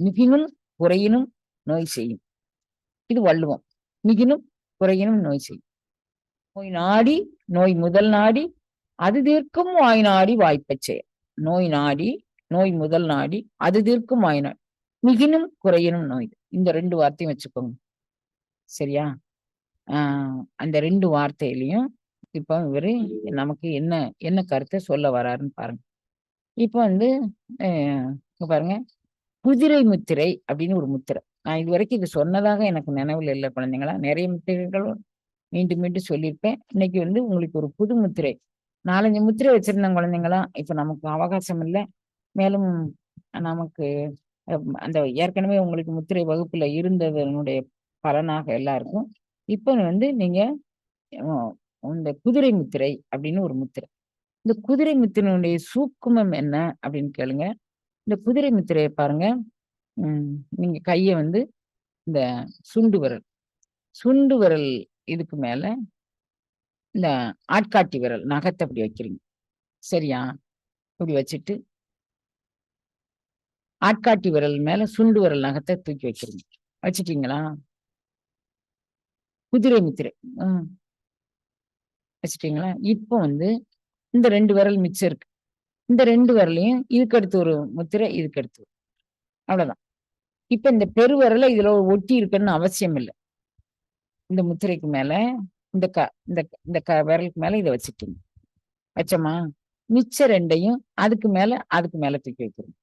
மிகினும் குறையினும் நோய் செய்யும். இது வள்ளுவம். மிகினும் குறையினும் நோய் செய்யும். நோய் நாடி நோய் முதல் நாடி அது தீர்க்கும் வாய் நாடி வாய்ப்பச் செய்ய. நோய் நாடி நோய் முதல் நாடி அது தீர்க்கும் வாய் நாடி. மிகினும் குறையினும் நோய். இந்த ரெண்டு வார்த்தையும் வச்சுக்கோங்க. சரியா? ஆஹ் அந்த ரெண்டு வார்த்தையிலையும் இப்போ இவரு நமக்கு என்ன என்ன கருத்தை சொல்ல வராருன்னு பாருங்க. இப்போ வந்து பாருங்க. குதிரை முத்திரை அப்படின்னு ஒரு முத்திரை. நான் இது வரைக்கும் இது சொன்னதாக எனக்கு நினைவில் இல்லை குழந்தைங்களா. நிறைய முத்திரைகளும் மீண்டும் மீண்டும் சொல்லியிருப்பேன். இன்னைக்கு வந்து உங்களுக்கு ஒரு புது முத்திரை. நாலஞ்சு முத்திரை வச்சிருந்தேன் குழந்தைங்களா. இப்போ நமக்கு அவகாசம் இல்லை. மேலும் நமக்கு அந்த ஏற்கனவே உங்களுக்கு முத்திரை வகுப்புல இருந்ததனுடைய பலனாக எல்லாருக்கும். இப்போ வந்து நீங்க இந்த குதிரை முத்திரை அப்படின்னு ஒரு முத்திரை. இந்த குதிரை முத்திரையினுடைய சூக்குமம் என்ன அப்படின்னு கேளுங்க. இந்த குதிரை முத்திரையை பாருங்க. உம் நீங்க கையை வந்து இந்த சுண்டு விரல் சுண்டு விரல் இதுக்கு மேல இந்த ஆட்காட்டி விரல் நகத்தை அப்படி வைக்கிறீங்க. சரியா? இப்படி வச்சுட்டு ஆட்காட்டி விரல் மேல சுண்டு விரல் நகத்தை தூக்கி வைக்கிறீங்க. வச்சிட்டீங்களா? குதிரை முத்திரை வச்சுட்டீங்களா? இப்போ வந்து இந்த ரெண்டு விரல் மிச்சம் இருக்கு. இந்த ரெண்டு விரலையும் இதுக்கு அடுத்து ஒரு முத்திரை இதுக்கு அடுத்து அவ்வளவுதான். இப்ப இந்த பெருவிரலை இதுல ஒரு ஒட்டி இருக்குன்னு அவசியம் இல்லை. இந்த முத்திரைக்கு மேல இந்த க இந்த இந்த க விரலுக்கு மேல இதை வச்சுட்டீங்க வச்சோமா? மிச்ச ரெண்டையும் அதுக்கு மேல அதுக்கு மேல தூக்கி வைக்கிறோம்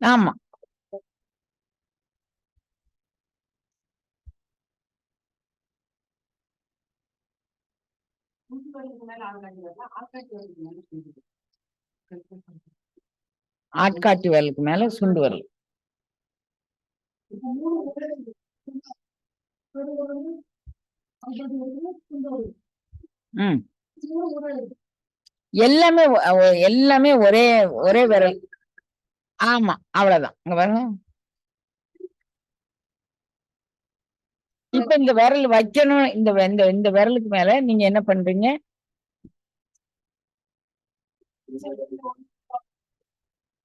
ஆமா. ஆட்காட்டி விரலுக்கு மேல சுண்டு விரல் எல்லாமே எல்லாமே ஒரே ஒரே விரல். ஆமா அவ்வளவுதான். இங்க பாருங்க. இப்ப இந்த விரல் வைக்கணும் இந்த இந்த இந்த விரலுக்கு மேல நீங்க என்ன பண்றீங்க?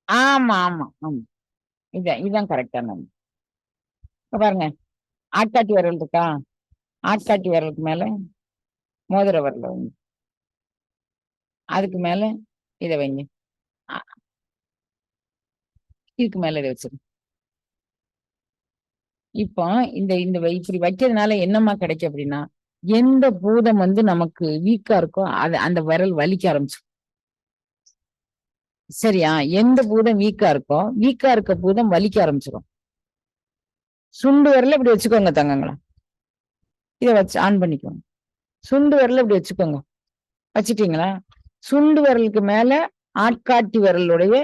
ஆமா ஆமா ஆமா. இதான் இதுதான் கரெக்டான இப்ப பாருங்க. ஆட்காட்டி விரல் இருக்கா? ஆட்காட்டி விரலுக்கு மேல மோதிர விரல வைங்க. அதுக்கு மேல இதை வைங்க. இதுக்கு மேல இதை வச்சிருங்க. இப்போ இந்த இந்த இப்படி வைக்கிறதுனால என்னம்மா கிடைக்கும் அப்படின்னா எந்த பூதம் வந்து நமக்கு வீக்கா இருக்கோ அது அந்த விரல் வலிக்க ஆரம்பிச்சு சரியா? எந்த பூதம் வீக்கா இருக்கோ வீக்கா இருக்க பூதம் வலிக்க ஆரம்பிச்சிடும் சுண்டு விரல இப்படி வச்சுக்கோங்க தங்கங்களா. இதை வச்சு ஆன் பண்ணிக்கோங்க. சுண்டு விரல இப்படி வச்சுக்கோங்க. வச்சிட்டீங்களா? சுண்டு விரலுக்கு மேல ஆட்காட்டி விரலுடைய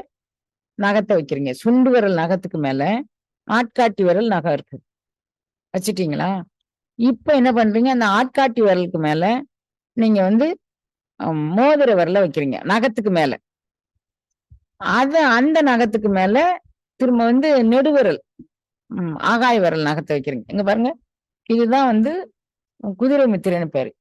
நகத்தை வைக்கிறீங்க. சுண்டு விரல் நகத்துக்கு மேல ஆட்காட்டி விரல் நகம் இருக்கு. வச்சிட்டீங்களா? இப்ப என்ன பண்றீங்க? அந்த ஆட்காட்டி விரலுக்கு மேல நீங்க வந்து மோதிர விரல வைக்கிறீங்க நகத்துக்கு மேல. அத அந்த நகத்துக்கு மேல திரும்ப வந்து நெடுவிரல் ஆகாய விரல் நகத்தை வைக்கிறீங்க. இங்க பாருங்க. இதுதான் வந்து குதிரை மித்திரன்னு பேரு.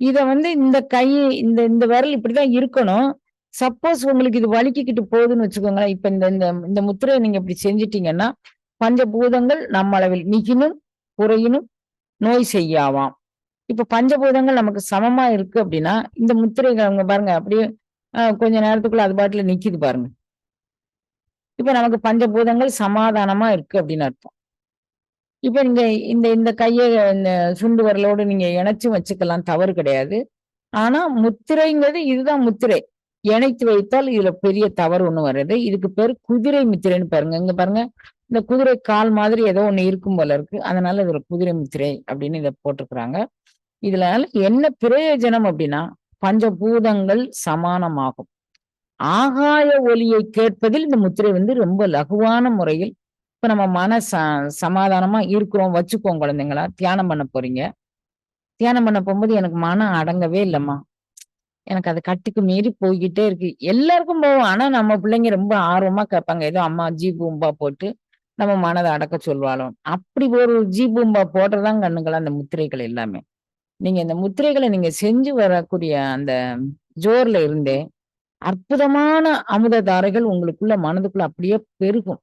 இத வந்து இந்த கை இந்த இந்த விரல் இப்படிதான் இருக்கணும். சப்போஸ் உங்களுக்கு இது வலிக்கிக்கிட்டு போகுதுன்னு வச்சுக்கோங்களேன். இப்ப இந்த இந்த இந்த முத்திரையை நீங்க இப்படி செஞ்சிட்டீங்கன்னா பஞ்சபூதங்கள் நம்ம அளவில் மிகினும் குறையினும் நோய் செய்யாவாம். இப்ப பஞ்சபூதங்கள் நமக்கு சமமா இருக்கு அப்படின்னா இந்த முத்திரைகள் அவங்க பாருங்க அப்படியே கொஞ்ச நேரத்துக்குள்ள அது பாட்டுல நிக்குது பாருங்க. இப்ப நமக்கு பஞ்சபூதங்கள் சமாதானமா இருக்கு அப்படின்னு அர்த்தம். இப்ப நீங்க இந்த இந்த கையை இந்த சுண்டு வரலோடு நீங்க இணைச்சும் வச்சுக்கலாம் தவறு கிடையாது. ஆனா முத்திரைங்கிறது இதுதான் முத்திரை. இணைத்து வைத்தால் இதுல பெரிய தவறு ஒண்ணு வருது. இதுக்கு பேர் குதிரை முத்திரைன்னு பாருங்க. இங்க பாருங்க இந்த குதிரை கால் மாதிரி ஏதோ ஒண்ணு இருக்கும் போல இருக்கு. அதனால இதுல குதிரை முத்திரை அப்படின்னு இதை போட்டிருக்கிறாங்க. இதுல என்ன பிரயோஜனம் அப்படின்னா பஞ்சபூதங்கள் சமானமாகும். ஆகாய ஒலியை கேட்பதில் இந்த முத்திரை வந்து ரொம்ப லகுவான முறையில் இப்ப நம்ம மன ச சமாதானமா இருக்கிறோம். வச்சுக்கோம் குழந்தைங்களா தியானம் பண்ண போறீங்க. தியானம் பண்ண போகும்போது எனக்கு மனம் அடங்கவே இல்லைம்மா. எனக்கு அது கட்டுக்கு மீறி போய்கிட்டே இருக்கு. எல்லாருக்கும் போகும் ஆனா நம்ம பிள்ளைங்க ரொம்ப ஆர்வமா கேட்பாங்க. ஏதோ அம்மா ஜி பூம்பா போட்டு நம்ம மனதை அடக்க சொல்வாலும். அப்படி ஒரு ஜி பூம்பா போடுறதான் கண்ணுங்களா அந்த முத்திரைகள் எல்லாமே. நீங்க இந்த முத்திரைகளை நீங்க செஞ்சு வரக்கூடிய அந்த ஜோர்ல இருந்தே அற்புதமான அமுத தாரைகள் உங்களுக்குள்ள மனதுக்குள்ள அப்படியே பெருகும்.